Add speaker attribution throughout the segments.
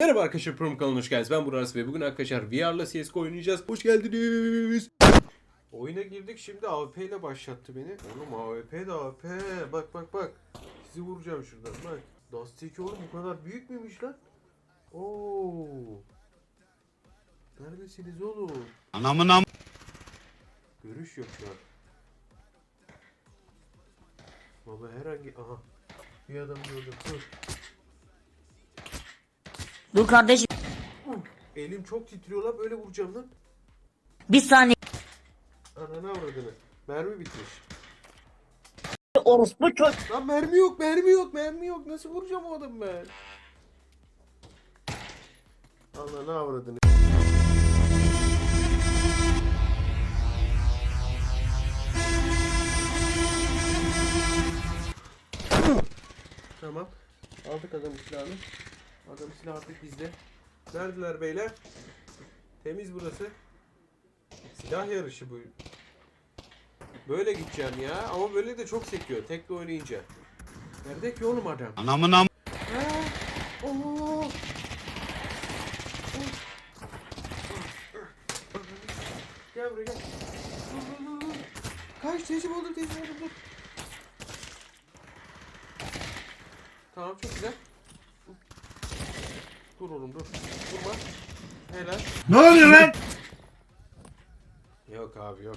Speaker 1: Merhaba arkadaşlar Prom kanalına hoş geldiniz. Ben Burak ve bugün arkadaşlar VR'la CSGO oynayacağız. Hoş geldiniz. Oyuna girdik şimdi AWP ile başlattı beni. Oğlum AWP de AWP. Bak bak bak. Sizi vuracağım şuradan bak. Dust 2 oğlum bu kadar büyük müymüş lan? Oo. Neredesiniz oğlum?
Speaker 2: Anamın am...
Speaker 1: Görüş yok şu an. Baba herhangi... Aha. Bir adam gördüm. Dur.
Speaker 3: Dur kardeşim
Speaker 1: Elim çok titriyor lan böyle vuracağım lan.
Speaker 3: bir saniye.
Speaker 1: Ananı avradını. Mermi bitmiş.
Speaker 3: Orospu çocuk.
Speaker 1: Lan mermi yok, mermi yok, mermi yok. Nasıl vuracağım o adamı ben? Ananı avradını. Tamam. Aldık adamın silahını. Adam silah artık bizde. Neredeler beyler? Temiz burası. Silah yarışı bu. Böyle gideceğim ya ama böyle de çok sekiyor tekli oynayınca. Nerede ki oğlum adam?
Speaker 2: Anamın am...
Speaker 1: Gel buraya gel. Kaç teyze buldum teyze buldum dur. Tamam çok güzel. Dur oğlum dur. Durma. Helal.
Speaker 2: Ne oluyor lan?
Speaker 1: Yok abi yok.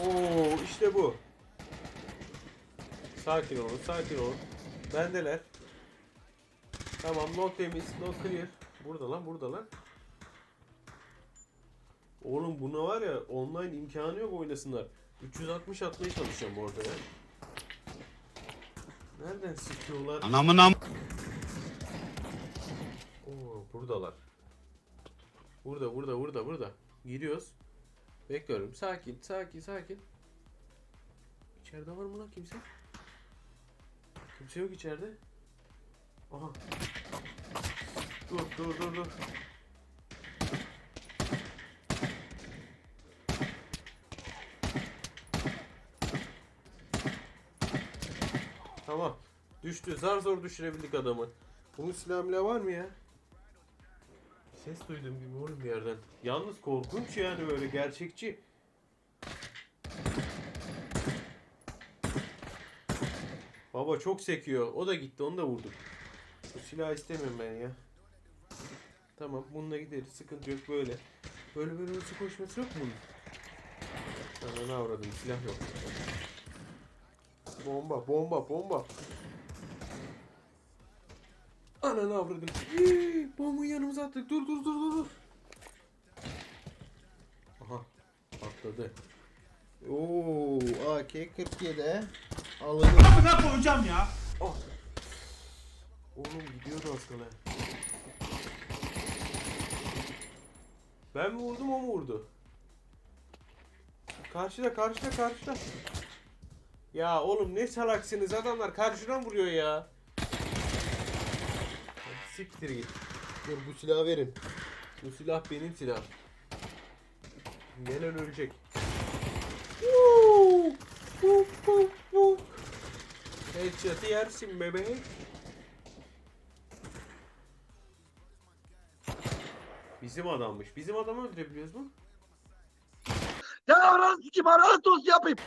Speaker 1: Oo işte bu. Sakin olun, sakin olun. Bendeler. Tamam, no temiz, no clear. Burada lan, burada lan. Oğlum buna var ya online imkanı yok oynasınlar. 360 atmaya çalışacağım bu arada ya. Nereden sıkıyorlar?
Speaker 2: Anamın am...
Speaker 1: Buradalar. Burada, burada, burada, burada. Giriyoruz. Bekliyorum. Sakin, sakin, sakin. İçeride var mı lan kimse? Kimse yok içeride. Aha. Dur, dur, dur, dur. Tamam. Düştü. Zar zor düşürebildik adamı. Bunun silah milah var mı ya? Ses duydum gibi oğlum bir yerden. Yalnız korkunç yani böyle gerçekçi. Baba çok sekiyor. O da gitti onu da vurduk. Bu silahı istemiyorum ben ya. Tamam bununla gideriz. Sıkıntı yok böyle. Böyle böyle hızlı koşması yok mu? ne avradım silah yok. Bomba bomba bomba. Ananı avradım. Bombayı yanımıza attık. Dur dur dur dur. Aha patladı. Oo AK-47 alınır.
Speaker 2: Amına koyacağım ya.
Speaker 1: Oh. Oğlum gidiyordu kala. Ben mi vurdum o mu vurdu? Karşıda karşıda karşıda. Ya oğlum ne salaksınız adamlar karşıdan vuruyor ya. Siktir git. Dur bu silahı verin. Bu silah benim silahım. Gelen ölecek. Headshot'ı yersin bebeğim. Bizim adammış. Bizim adamı öldürebiliyoruz mu?
Speaker 4: Ya ananı sikim ananı tost yapayım.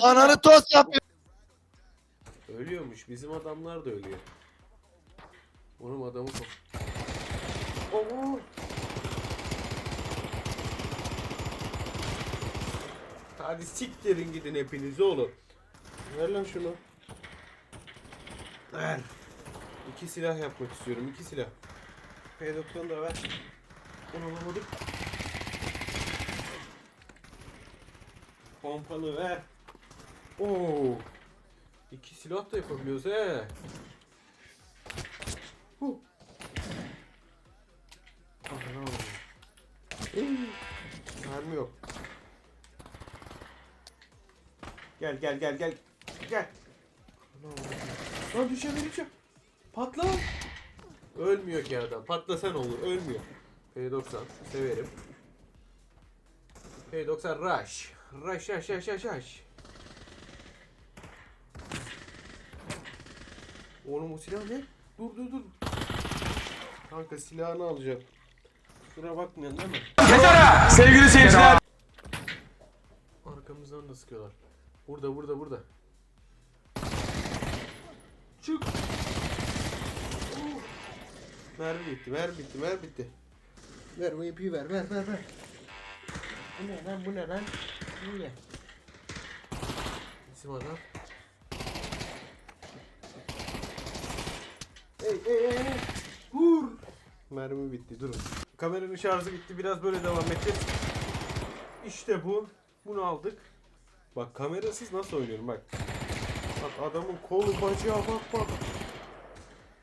Speaker 4: Ananı tost yapayım.
Speaker 1: Ölüyormuş. Bizim adamlar da ölüyor. Onun adamı çok. Oo! Hadi siktirin gidin hepiniz oğlum. Ver lan şunu. Ver. İki silah yapmak istiyorum. iki silah. P90 da ver. Bunu alamadık. Pompalı ver. Oo. İki silah da yapabiliyoruz he. Huh. Ana. Hii. Mermi yok. Gel gel gel gel. Gel. Ana. Lan düşeceğim düşeceğim. Patla. Ölmüyor ki adam. Patlasan olur. Ölmüyor. P90 severim. P90 rush. Rush rush rush rush rush. Oğlum o silah ne? Dur dur dur. Kanka silahını alacağım. Şuna bakmıyorsun değil mi?
Speaker 2: Sevgili seyirciler.
Speaker 1: Arkamızdan da sıkıyorlar. Burada burada burada. Çık. Oh. Mermi bitti, mermi bitti, mermi bitti. Ver o ipi ver, ver, ver, ver. Bu ne lan, bu ne lan? Bu ne? Bizim adam. Vur. Mermi bitti, durun. Kameranın şarjı bitti, biraz böyle devam edeceğiz. İşte bu. Bunu aldık. Bak kamerasız nasıl oynuyorum bak. Bak adamın kolu bacağı bak bak.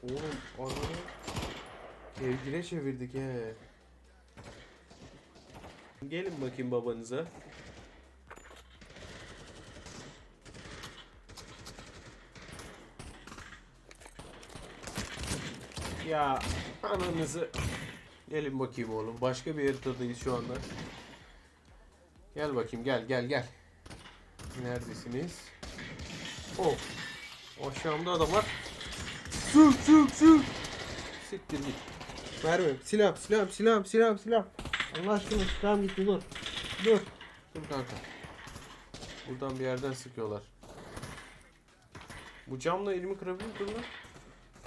Speaker 1: Oğlum adamı evcile çevirdik he. Gelin bakayım babanıza. Ya ananızı Gelin bakayım oğlum. Başka bir haritadayız şu anda. Gel bakayım gel gel gel. Neredesiniz? Oh. Aşağımda adam var. Sık sık sık. Siktir git. Verme. Silah silah silah silah silah. Allah aşkına silahım gitti dur. Dur. Dur kanka. Buradan bir yerden sıkıyorlar. Bu camla elimi kırabiliyor musun lan?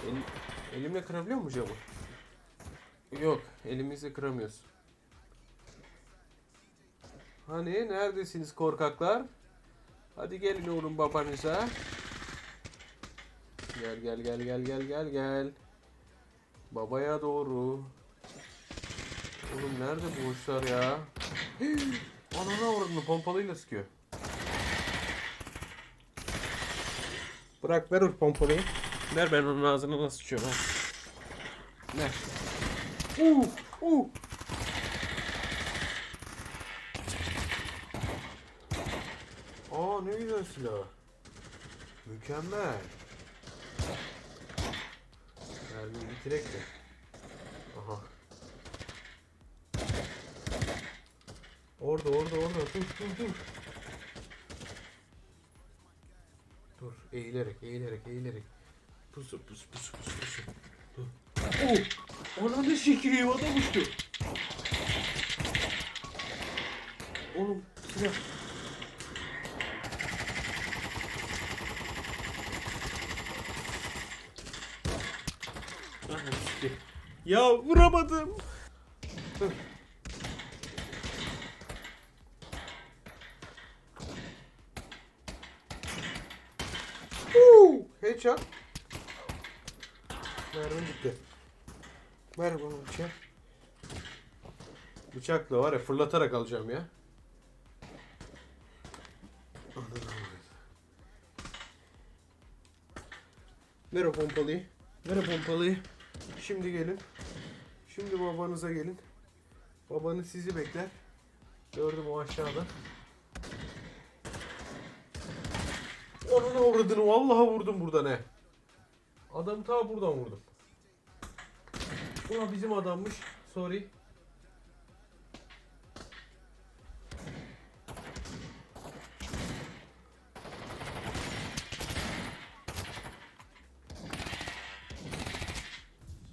Speaker 1: Elim, elimle kırabiliyor mu camı? Yok. Elimizle kıramıyoruz. Hani neredesiniz korkaklar? Hadi gelin oğlum babanıza. Gel gel gel gel gel gel gel. Babaya doğru. Oğlum nerede bu uçlar ya? Anana uğradın pompalıyla sıkıyor. Bırak ver pompalıyı. Ver ben onun ağzına nasıl sıçıyorum ha. Ver. Uh, uh. Aa ne güzel silah. Mükemmel. Mermi bitirek de. Aha. Orada orada orada dur dur dur. Dur eğilerek eğilerek eğilerek. Pusu pusu pusu pusu pusu. Oh! Ananı sikeyim adam uçtu. Oğlum silah. Ananı sikeyim. Ya vuramadım. Huu! Headshot. Mermi bitti. Ver bana bıçağı. Bıçakla var ya fırlatarak alacağım ya. Ver o pompalıyı. Ver o pompalıyı. Şimdi gelin. Şimdi babanıza gelin. Babanız sizi bekler. Gördüm o aşağıda. Onun avradını vallahi vurdum buradan he. Adamı ta buradan vurdum. Ulan bizim adammış. Sorry.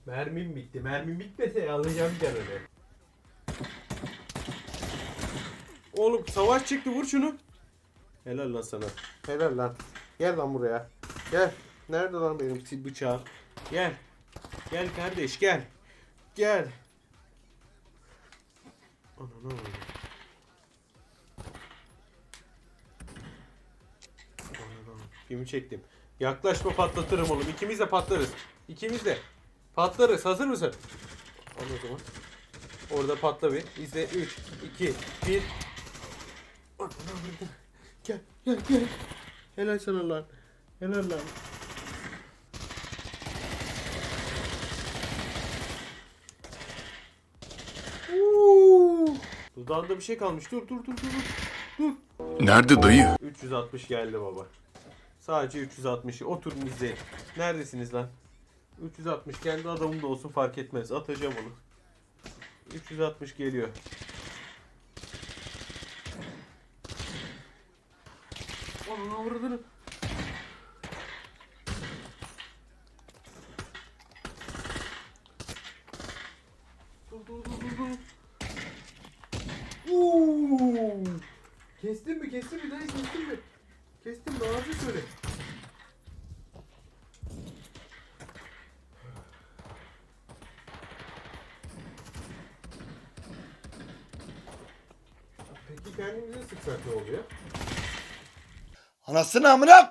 Speaker 1: Mermim bitti. Mermim bitmese alacağım canını. Oğlum savaş çıktı vur şunu. Helal lan sana. Helal lan. Gel lan buraya. Gel. Nerede lan benim bıçağım? Gel. Gel kardeş gel. Gel. Avradım. Ananı avradım. Kimi çektim. Yaklaşma patlatırım oğlum. İkimiz de patlarız. İkimiz de. Patlarız. Hazır mısın? Al o zaman. Orada patla bir. İzle. 3, 2, 1. Ananı avradım. Gel gel gel. Helal sana lan. Helal lan. Dudağında bir şey kalmış. Dur dur dur dur. dur.
Speaker 5: Nerede dayı?
Speaker 1: 360 geldi baba. Sadece 360. Oturun izleyin. Neredesiniz lan? 360 kendi adamım da olsun fark etmez. Atacağım onu. 360 geliyor. Onun avradını. Kestin mi kestin mi dayı kestin mi? Kestin mi abi söyle. Peki kendimize sıksak ne oluyor?
Speaker 5: Anasını amına